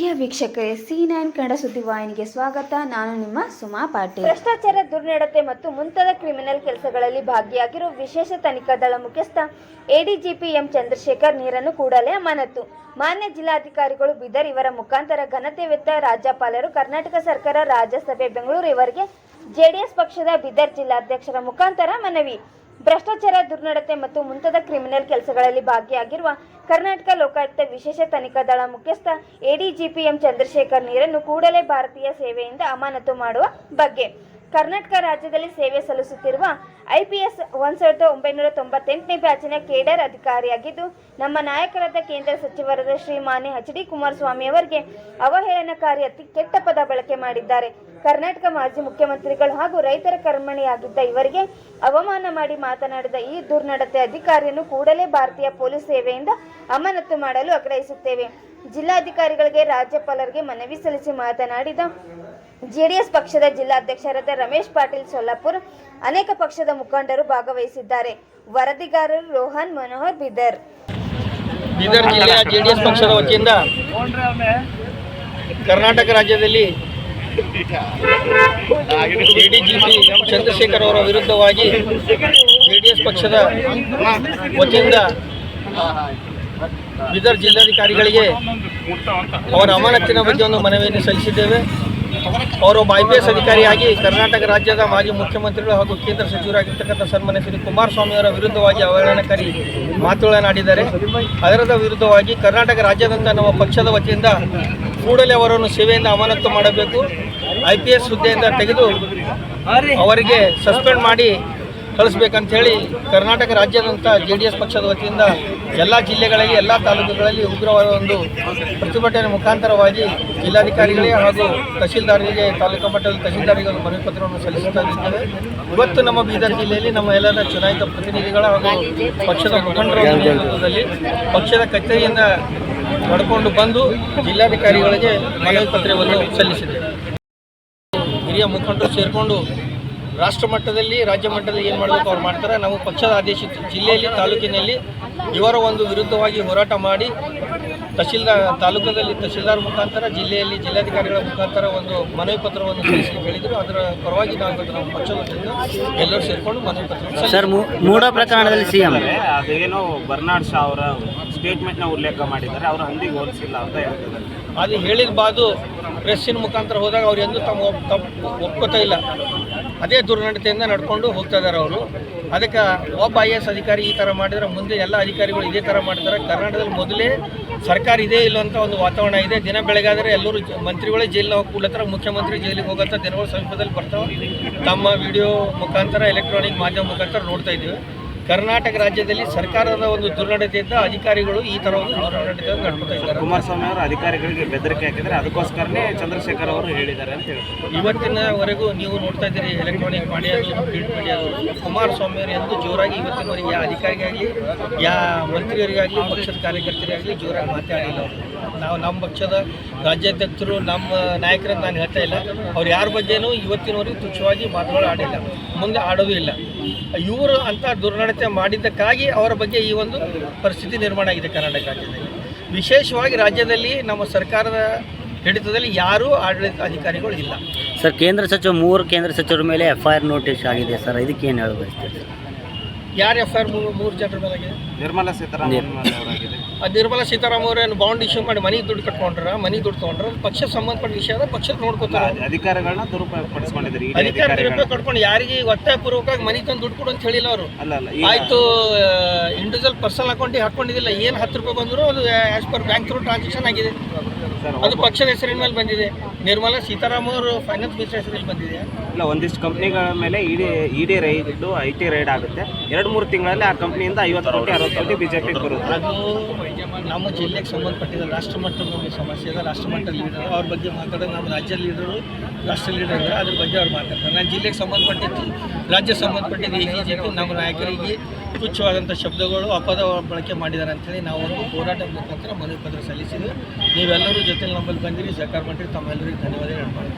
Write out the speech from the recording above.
ಪ್ರಿಯ ವೀಕ್ಷಕರೇ C nine Kannada ಸುದ್ದಿವಾಹಿನಿಗೆ ಸ್ವಾಗತ. ನಾನು ನಿಮ್ಮ ಸುಮಾ ಪಾಟೀಲ್. ಭ್ರಷ್ಟಾಚಾರ ದುರ್ನಡತೆ ಮತ್ತು ಮುಂತಾದ ಕ್ರಿಮಿನಲ್ ಕೆಲಸಗಳಲ್ಲಿ ಭಾಗಿಯಾಗಿರುವ ವಿಶೇಷ ತನಿಖಾ ದಳ ಮುಖ್ಯಸ್ಥ ಎಡಿಜಿಪಿ ಎಂ ಚಂದ್ರಶೇಖರ್ ನೀರನ್ನು ಕೂಡಲೇ ಅಮಾನತು. ಮಾನ್ಯ ಜಿಲ್ಲಾಧಿಕಾರಿಗಳು ಬಿದರ್ ಇವರ ಮುಖಾಂತರ ಘನತೆ ವೆತ್ತ ರಾಜ್ಯಪಾಲರು, ಕರ್ನಾಟಕ ಸರ್ಕಾರ, ರಾಜ್ಯಸಭೆ, ಬೆಂಗಳೂರು ಇವರಿಗೆ ಜೆಡಿಎಸ್ ಪಕ್ಷದ ಬಿದರ್ ಜಿಲ್ಲಾಧ್ಯಕ್ಷರ ಮುಖಾಂತರ ಮನವಿ. ಭ್ರಷ್ಟಾಚಾರ, ದುರ್ನಡತೆ ಮತ್ತು ಮುಂತಾದ ಕ್ರಿಮಿನಲ್ ಕೆಲಸಗಳಲ್ಲಿ ಭಾಗಿಯಾಗಿರುವ ಕರ್ನಾಟಕ ಲೋಕಾಯುಕ್ತ ವಿಶೇಷ ತನಿಖಾ ದಳ ಮುಖ್ಯಸ್ಥ ಎಡಿಜಿಪಿ ಎಂ ಚಂದ್ರಶೇಖರ್ ನೀರನ್ನು ಕೂಡಲೇ ಭಾರತೀಯ ಸೇವೆಯಿಂದ ಅಮಾನತು ಮಾಡುವ ಬಗ್ಗೆ ಕರ್ನಾಟಕ ರಾಜ್ಯದಲ್ಲಿ ಸೇವೆ ಸಲ್ಲಿಸುತ್ತಿರುವ ಐಪಿಎಸ್ ಒಂದು ಸಾವಿರದ ಒಂಬೈನೂರ ತೊಂಬತ್ತೆಂಟನೇ ಬ್ಯಾಚಿನ ಕೇಡರ್ ಅಧಿಕಾರಿಯಾಗಿದ್ದು, ನಮ್ಮ ನಾಯಕರಾದ ಕೇಂದ್ರ ಸಚಿವರಾದ ಶ್ರೀ ಮಾನ್ಯ ಎಚ್ ಡಿ ಕುಮಾರಸ್ವಾಮಿ ಅವರಿಗೆ ಅವಹೇಳನಕಾರಿ ಅತಿ ಕೆಟ್ಟ ಪದ ಬಳಕೆ ಮಾಡಿದ್ದಾರೆ. ಕರ್ನಾಟಕ ಮಾಜಿ ಮುಖ್ಯಮಂತ್ರಿಗಳು ಹಾಗೂ ರೈತರ ಕರ್ಮಣಿಯಾಗಿದ್ದ ಇವರಿಗೆ ಅವಮಾನ ಮಾಡಿ ಮಾತನಾಡಿದ ಈ ದುರ್ನಡತೆ ಅಧಿಕಾರಿಯನ್ನು ಕೂಡಲೇ ಭಾರತೀಯ ಪೊಲೀಸ್ ಸೇವೆಯಿಂದ ಅಮಾನತು ಮಾಡಲು ಆಗ್ರಹಿಸುತ್ತೇವೆ. ಜಿಲ್ಲಾಧಿಕಾರಿಗಳಿಗೆ ರಾಜ್ಯಪಾಲರಿಗೆ ಮನವಿ ಸಲ್ಲಿಸಿ ಮಾತನಾಡಿದ ಜೆಡಿಎಸ್ ಪಕ್ಷದ ಜಿಲ್ಲಾಧ್ಯಕ್ಷರಾದ ರಮೇಶ್ ಪಾಟೀಲ್ ಸೊಲ್ಲಾಪುರ್ ಅನೇಕ ಪಕ್ಷದ ಮುಖಂಡರು ಭಾಗವಹಿಸಿದ್ದಾರೆ. ವರದಿಗಾರರು ರೋಹನ್ ಮನೋಹರ್, ಬಿದರ್. ಬೀದರ್ ಜಿಲ್ಲೆಯ ಜೆ ಡಿ ಎಸ್ ಪಕ್ಷದ ವತಿಯಿಂದ ಕರ್ನಾಟಕ ರಾಜ್ಯದಲ್ಲಿ ಎಡಿಜಿಪಿ ಎಂ ಚಂದ್ರಶೇಖರ್ ಅವರ ವಿರುದ್ಧವಾಗಿ ಜೆ ಡಿ ಎಸ್ ಪಕ್ಷದ ವತಿಯಿಂದ ಬೀದರ್ ಜಿಲ್ಲಾಧಿಕಾರಿಗಳಿಗೆ ಅವರ ಅಮಾನತಿನ ಬಗ್ಗೆ ಒಂದು ಮನವಿಯನ್ನು ಸಲ್ಲಿಸಿದ್ದೇವೆ. ಅವರೊಬ್ಬ ಐ ಪಿ ಎಸ್ ಅಧಿಕಾರಿಯಾಗಿ ಕರ್ನಾಟಕ ರಾಜ್ಯದ ಮಾಜಿ ಮುಖ್ಯಮಂತ್ರಿಗಳು ಹಾಗೂ ಕೇಂದ್ರ ಸಚಿವರಾಗಿರ್ತಕ್ಕಂಥ ಸನ್ಮಾನ್ಯ ಶ್ರೀ ಕುಮಾರಸ್ವಾಮಿ ಅವರ ವಿರುದ್ಧವಾಗಿ ಅವಹೇಳನಕಾರಿ ಮಾತುಗಳನ್ನಾಡಿದ್ದಾರೆ. ಅದರ ವಿರುದ್ಧವಾಗಿ ಕರ್ನಾಟಕ ರಾಜ್ಯಾದ್ಯಂತ ನಮ್ಮ ಪಕ್ಷದ ವತಿಯಿಂದ ಕೂಡಲೇ ಅವರನ್ನು ಸೇವೆಯಿಂದ ಅಮಾನತು ಮಾಡಬೇಕು. ಐ ಪಿ ಎಸ್ ಹುದ್ದೆಯಿಂದ ತೆಗೆದು ಅವರಿಗೆ ಸಸ್ಪೆಂಡ್ ಮಾಡಿ ಕಳಿಸ್ಬೇಕಂತ ಹೇಳಿ ಕರ್ನಾಟಕ ರಾಜ್ಯಾದ್ಯಂತ ಜೆ ಡಿ ಎಸ್ ಪಕ್ಷದ ವತಿಯಿಂದ ಎಲ್ಲ ಜಿಲ್ಲೆಗಳಲ್ಲಿ, ಎಲ್ಲ ತಾಲೂಕುಗಳಲ್ಲಿ ಉಗ್ರವಾದ ಒಂದು ಪ್ರತಿಭಟನೆ ಮುಖಾಂತರವಾಗಿ ಜಿಲ್ಲಾಧಿಕಾರಿಗಳಿಗೆ ಹಾಗೂ ತಹಶೀಲ್ದಾರರಿಗೆ ತಾಲೂಕು ಮಟ್ಟದ ತಹಶೀಲ್ದಾರಿಗೆ ಒಂದು ಮನವಿ ಪತ್ರವನ್ನು ಸಲ್ಲಿಸುತ್ತಾ ಇದ್ದೇವೆ. ಇವತ್ತು ನಮ್ಮ ಬೀದರ್ ಜಿಲ್ಲೆಯಲ್ಲಿ ನಮ್ಮ ಎಲ್ಲರ ಚುನಾಯಿತ ಪ್ರತಿನಿಧಿಗಳ ಹಾಗೂ ಪಕ್ಷದ ಮುಖಂಡರ ನೇತೃತ್ವದಲ್ಲಿ ಪಕ್ಷದ ಕಚೇರಿಯಿಂದ ಪಡ್ಕೊಂಡು ಬಂದು ಜಿಲ್ಲಾಧಿಕಾರಿಗಳಿಗೆ ಮನವಿ ಪತ್ರವನ್ನು ಸಲ್ಲಿಸಿದೆ ಹಿರಿಯ ಮುಖಂಡರು ಸೇರಿಕೊಂಡು ರಾಷ್ಟ್ರ ಮಟ್ಟದಲ್ಲಿ ರಾಜ್ಯ ಮಟ್ಟದಲ್ಲಿ ಏನು ಮಾಡಬೇಕು ಅವ್ರು ಮಾಡ್ತಾರೆ. ನಾವು ಪಕ್ಷದ ಆದೇಶ ಜಿಲ್ಲೆಯಲ್ಲಿ ತಾಲೂಕಿನಲ್ಲಿ ಇವರ ಒಂದು ವಿರುದ್ಧವಾಗಿ ಹೋರಾಟ ಮಾಡಿ ತಹಶೀಲ್ದಾರ್ ತಾಲೂಕದಲ್ಲಿ ತಹಶೀಲ್ದಾರ್ ಮುಖಾಂತರ ಜಿಲ್ಲೆಯಲ್ಲಿ ಜಿಲ್ಲಾಧಿಕಾರಿಗಳ ಮುಖಾಂತರ ಒಂದು ಮನವಿ ಪತ್ರವನ್ನು ಸಲ್ಲಿಸಿ ಹೇಳಿದರು. ಅದರ ಪರವಾಗಿ ನಾವು ಇವತ್ತು ನಮ್ಮ ವತಿಯಿಂದ ಎಲ್ಲರೂ ಸೇರಿಕೊಂಡು ಮನವಿ ಪತ್ರ ಸರ್ ಮೂ- ಮೂಡ ಪ್ರಕರಣದಲ್ಲಿ ಸಿಎಂ. ಎಂ ಅದೇನೋ ಬರ್ನಾಡ್ ಶಾ ಅವರ ಸ್ಟೇಟ್ಮೆಂಟ್ನ ಉಲ್ಲೇಖ ಮಾಡಿದ್ದಾರೆ. ಅವರು ಹಂದಿಗೆ ಹೋಲಿಸಿಲ್ಲ ಅಂತ ಹೇಳ್ತಿದ್ದಾರೆ. ಅದು ಹೇಳಿರ್ಬಾರ್ದು ಪ್ರೆಸ್ಸಿನ ಮುಖಾಂತರ ಹೋದಾಗ ಅವ್ರು ಎಂದೂ ತಮ್ಮ ಒಪ್- ತಪ್ಪು ಒಪ್ಕೋತಾ ಇಲ್ಲ. ಅದೇ ದುರ್ನಡತೆಯಿಂದ ನಡ್ಕೊಂಡು ಹೋಗ್ತಾ ಇದ್ದಾರೆ ಅವರು ಅದಕ್ಕೆ ಒಬ್ಬ ಐ ಎಸ್ ಅಧಿಕಾರಿ ಈ ಥರ ಮಾಡಿದರೆ ಮುಂದೆ ಎಲ್ಲ ಅಧಿಕಾರಿಗಳು ಇದೇ ಥರ ಮಾಡ್ತಾರೆ. ಕರ್ನಾಟಕದಲ್ಲಿ ಮೊದಲೇ ಸರ್ಕಾರ ಇದೇ ಇಲ್ಲ ಅಂತ ಒಂದು ವಾತಾವರಣ ಇದೆ. ದಿನ ಬೆಳಗಾದರೆ ಎಲ್ಲರೂ ಮಂತ್ರಿಗಳೇ ಜೈಲಿನ ಹೋಗಿ ಮುಖ್ಯಮಂತ್ರಿ ಜೈಲಿಗೆ ಹೋಗತ್ತ ದಿನಗಳು ಸಮೀಪದಲ್ಲಿ ಬರ್ತಾವೆ. ತಮ್ಮ ವಿಡಿಯೋ ಮುಖಾಂತರ ಎಲೆಕ್ಟ್ರಾನಿಕ್ ಮಾಧ್ಯಮ ಮುಖಾಂತರ ನೋಡ್ತಾ ಇದ್ದೀವಿ. ಕರ್ನಾಟಕ ರಾಜ್ಯದಲ್ಲಿ ಸರ್ಕಾರದ ಒಂದು ದುರ್ನಡತೆಯಿಂದ ಅಧಿಕಾರಿಗಳು ಈ ತರ ಒಂದು ದುರ್ನಡತೆಯಿಂದ ನಡ್ಕೊತಾ ಇದ್ದಾರೆ. ಕುಮಾರಸ್ವಾಮಿ ಅವರು ಅಧಿಕಾರಿಗಳಿಗೆ ಬೆದರಿಕೆ ಹಾಕಿದ್ರೆ ಅದಕ್ಕೋಸ್ಕರನೇ ಚಂದ್ರಶೇಖರ್ ಅವರು ಹೇಳಿದ್ದಾರೆ ಅಂತ ಹೇಳ್ತಾರೆ. ಇವತ್ತಿನವರೆಗೂ ನೀವು ನೋಡ್ತಾ ಇದ್ದೀರಿ ಎಲೆಕ್ಟ್ರಾನಿಕ್ ಮಾಡಿಯಾದ ಪ್ರಿಂಟ್ ಮೀಡಿಯಾದು ಕುಮಾರಸ್ವಾಮಿ ಅವರು ಎಂದು ಜೋರಾಗಿ ಇವತ್ತಿನವರೆಗೆ ಯಾವ ಅಧಿಕಾರಿಗಾಗಲಿ ಯಾವ ಮಂತ್ರಿಯವರಿಗಾಗಲಿ ಪಕ್ಷದ ಕಾರ್ಯಕರ್ತರಿಗಾಗಲಿ ಜೋರಾಗಿ ಮಾತಾಡಿಲ್ಲ ನಾವು ನಮ್ಮ ಪಕ್ಷದ ರಾಜ್ಯಾಧ್ಯಕ್ಷರು, ನಮ್ಮ ನಾಯಕರನ್ನು ನಾನು ಹೇಳ್ತಾ ಇಲ್ಲ. ಅವ್ರು ಯಾರ ಬಗ್ಗೆನೂ ಇವತ್ತಿನವರೆಗೂ ತುಚ್ಛವಾಗಿ ಮಾತುಗಳು ಆಡಿಲ್ಲ. ಮುಂದೆ ಆಡೋದು ಇಲ್ಲ. ಇವರು ಅಂಥ ದುರ್ನಡತೆ ಮಾಡಿದ್ದಕ್ಕಾಗಿ ಅವರ ಬಗ್ಗೆ ಈ ಒಂದು ಪರಿಸ್ಥಿತಿ ನಿರ್ಮಾಣ ಆಗಿದೆ ಕರ್ನಾಟಕ ರಾಜ್ಯದಲ್ಲಿ ವಿಶೇಷವಾಗಿ ರಾಜ್ಯದಲ್ಲಿ ನಮ್ಮ ಸರ್ಕಾರದ ಹಿಡಿತದಲ್ಲಿ ಯಾರೂ ಆಡಳಿತ ಅಧಿಕಾರಿಗಳು ಇಲ್ಲ. ಸರ್, ಕೇಂದ್ರ ಸಚಿವ ಮೂರು ಕೇಂದ್ರ ಸಚಿವರ ಮೇಲೆ ಎಫ್ ಐ ಆರ್ ನೋಟಿಸ್ ಆಗಿದೆ ಸರ್. ಇದಕ್ಕೆ ಏನು ಹೇಳಬೇಕು? ಯಾರು ಎಫ್ ಐ ಆರ್ ಮೂರು ಜನರ ಮೇಲೆ ಆಗಿದೆ ನಿರ್ಮಲಾ ಸೀತಾರಾಮನ್ ಅವರಾಗಿದೆ. ಆ ನಿರ್ಮಲಾ ಸೀತಾರಾಮ್ ಅವರೇನು ಬಾಂಡ್ ಇಶ್ಯೂ ಮಾಡಿ ಮನಿ ದುಡ್ಡು ಕಟ್ಕೊಂಡ್ರ ಮನಿ ದುಡ್ಡು ತೊಗೊಂಡ್ರ ಪಕ್ಷ ಸಂಬಂಧಪಟ್ಟ ವಿಷಯ ಅದ ಪಕ್ಷ ನೋಡ್ಕೋತಾರೆ ಅಧಿಕಾರಗಳನ್ನ ಅಧಿಕಾರಿಗಳನ್ನ ದುರುಪಯೋಗ ಪಡಿಸ್ಕೊಂಡಿದ್ದಾರೆ ಅಧಿಕಾರಿ ದುರುಪಯೋಗ ಕಟ್ಕೊಂಡು ಯಾರಿಗೆ ಒತ್ತಾಯ ಪೂರ್ವಕವಾಗಿ ಮನಿ ತಂದು ದುಡ್ಡು ಕೊಡು ಅಂತ ಹೇಳಿಲ್ಲ ಅವರು. ಅಲ್ಲ ಅಲ್ಲ ಈಗ ಆಯ್ತು ಇಂಡಿವಿಜುವಲ್ ಪರ್ಸನಲ್ ಅಕೌಂಟಿಗೆ ಹಾಕೊಂಡಿದ್ದಿಲ್ಲ ಏನು ಹತ್ತು ರೂಪಾಯಿ ಬಂದರೂ ಅದು as per bank through transaction ಆಗಿದೆ. ಅದು ಪಕ್ಷದ ಹೆಸರಿನ ಮೇಲೆ ಬಂದಿದೆ. ನಿರ್ಮಲಾ ಸೀತಾರಾಮ್ ಅವರು ಫೈನಾನ್ಸ್ ಮಿನಿಸ್ಟರ್ ಬಂದಿದೆ. ಇಲ್ಲ ಒಂದಿಷ್ಟು ಕಂಪ್ನಿಗಳ ಮೇಲೆ ED ED raid I T raid ಆಗುತ್ತೆ. ಎರಡು ಮೂರು ತಿಂಗಳಲ್ಲಿ ಆ ಕಂಪ್ನಿಯಿಂದ ಐವತ್ತು ಕೋಟಿ ಅರವತ್ತು ಕೋಟಿ ಬಿಜೆಪಿಗೆ ಬರುತ್ತೆ. ಅದು ನಮ್ಮ ಜಿಲ್ಲೆಗೆ ಸಂಬಂಧಪಟ್ಟಿದ ರಾಷ್ಟ್ರ ಮಟ್ಟದ ಒಂದು ಸಮಸ್ಯೆ ಇದೆ. ರಾಷ್ಟ್ರ ಮಟ್ಟದ ಲೀಡರ್ ಅವ್ರ ಬಗ್ಗೆ ಮಾತಾಡೋದು ನಮ್ಮ ರಾಜ್ಯ ಲೀಡರು ರಾಷ್ಟ್ರ ಲೀಡರ್ ಅದ್ರ ಬಗ್ಗೆ ಅವ್ರು ಮಾತಾಡ್ತಾರೆ. ನಾನು ಜಿಲ್ಲೆಗೆ ಸಂಬಂಧಪಟ್ಟಿದ್ದು ರಾಜ್ಯ ಸಂಬಂಧಪಟ್ಟಿದ್ದು ಈ ಜಿ ಜೆ ನಮ್ಮ ನಾಯಕರಿಗೆ ತುಚ್ಛವಾದಂಥ ಶಬ್ದಗಳು ಅಪದ ಬಳಕೆ ಮಾಡಿದ್ದಾರೆ ಅಂಥೇಳಿ ನಾವು ಒಂದು ಹೋರಾಟ ಮುಖಾಂತರ ಮನವಿ ಪತ್ರ ಸಲ್ಲಿಸಿದ್ವಿ. ನೀವೆಲ್ಲರೂ ಜೊತೆಲಿ ನಮ್ಮಲ್ಲಿ ಬಂದಿರಿ, ಸಹಕಾರ ಮಾಡಿರಿ, ತಮ್ಮೆಲ್ಲರಿಗೂ ಧನ್ಯವಾದ ಹೇಳ್ಬೋದು